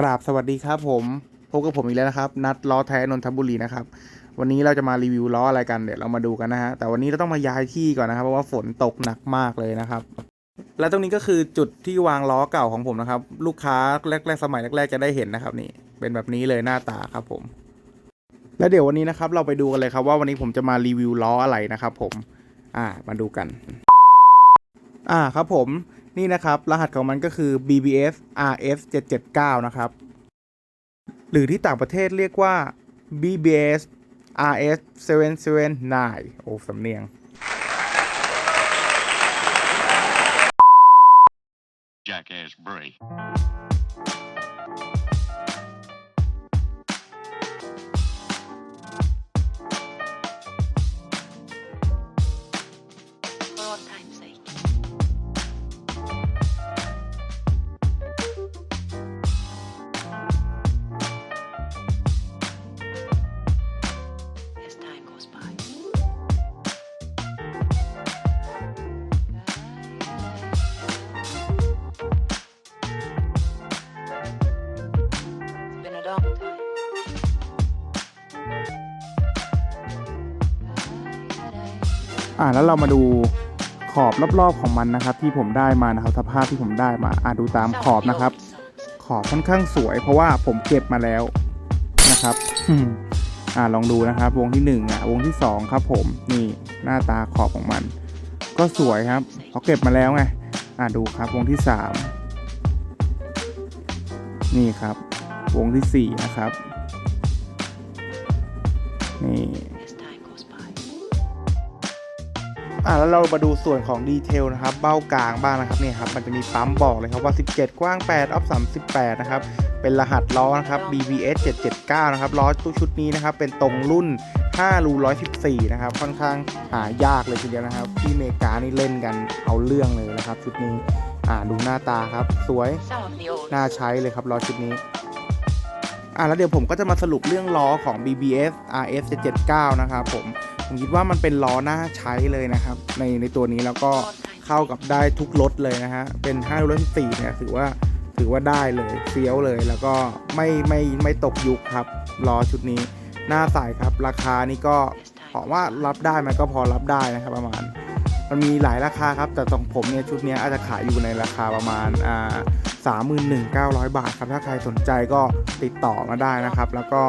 กราบสวัสดีครับผมพบกับผมอีกแล้วนะครับ นัดล้อแท้นนทบุรีนะครับ วันนี้เราจะมารีวิวล้ออะไรกันเดี๋ยวเรามาดูกันนะฮะแต่วันนี้เราต้องมาย้ายที่ก่อนนะครับ เพราะว่าฝนตกหนักมากเลยนะครับ และตรงนี้ก็คือจุดที่วางล้อเก่าของผมนะครับ ลูกค้าแรกๆสมัยแรกๆจะได้เห็นนะครับ นี่เป็นแบบนี้เลยหน้าตาครับผม และเดี๋ยววันนี้นะครับเราไปดูกันเลยครับ ว่าวันนี้ผมจะมารีวิวล้ออะไรนะครับ ผม อ่ามาดูกัน อ่าครับผม นี่นะครับ รหัสของมันก็คือ BBS RS 779นะครับ หรือที่ต่างประเทศเรียกว่า BBS RS 779โอ้สำเนียง jackass Bray. อ่าแล้วเรามาดูขอบรอบๆของมันนะครับ ที่ผมได้มานะครับสภาพที่ผมได้มาอ่าดูตามขอบนะครับ ขอบค่อนข้างสวย เพราะว่าผมเก็บมาแล้วนะครับอ่าลองดูนะครับ วงที่หนึ่งอะวงที่สองครับ ผมนี่หน้าตาขอบของมัน ก็สวยครับเขาเก็บมาแล้วไงอ่าดูครับวงที่สามนี่ครับ วงที่สี่นะครับนี่ อ่าแล้วเรามาดูส่วนของดีเทลนะครับเบ้ากลางบ้างนะครับเนี่ยครับมันจะมีปั๊มบอกเลยครับว่า 17 กว้าง 8 ออฟ 38 นะครับ เป็นรหัสล้อนะครับ BBS 779 นะครับล้อตู้ชุดนี้นะครับ เป็นตรงรุ่น 5 รู 114 นะครับ ค่อนข้างหายากเลยทีเดียวนะครับ ที่อเมริกานี่เล่นกันเอาเรื่องเลยนะครับ ชุดนี้อ่าดูหน้าตาครับ สวย Some of the old น่าใช้เลยครับล้อชุดนี้อะแล้วเดี๋ยวผมก็จะมาสรุปเรื่องล้อของ BBS RS 779 นะครับผม ผมคิดว่ามันเป็นล้อหน่าใช้เลยนะครับ ในในตัวนี้แล้วก็เข้ากับได้ทุกรถเลยนะฮะเป็น5รถที่4เนี่ยถือว่าถือว่าได้เลยเฟี้ยวเลย แล้วก็ไม่ไม่ไม่ตกยุคครับล้อชุดนี้หน้าใสครับ ราคานี่ก็ผมว่ารับได้มันก็พอรับได้นะครับประมาณ มันมีหลายราคาครับ แต่ของผมเนี่ยชุดนี้อาจจะขายอยู่ในราคาประมาณอ่าสามหมื่นหนึ่งเก้าร้อยบาทครับ ถ้าใครสนใจก็ติดต่อมาได้นะครับ แล้วก็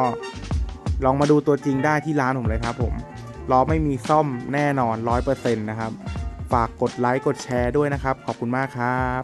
ลองมาดูตัวจริงได้ที่ร้านผมเลยครับผม ล้อไม่มีซ่อมแน่นอนร้อยเปอร์เซ็นต์นะครับ ฝากกดไลค์กดแชร์ด้วยนะครับ ขอบคุณมากครับ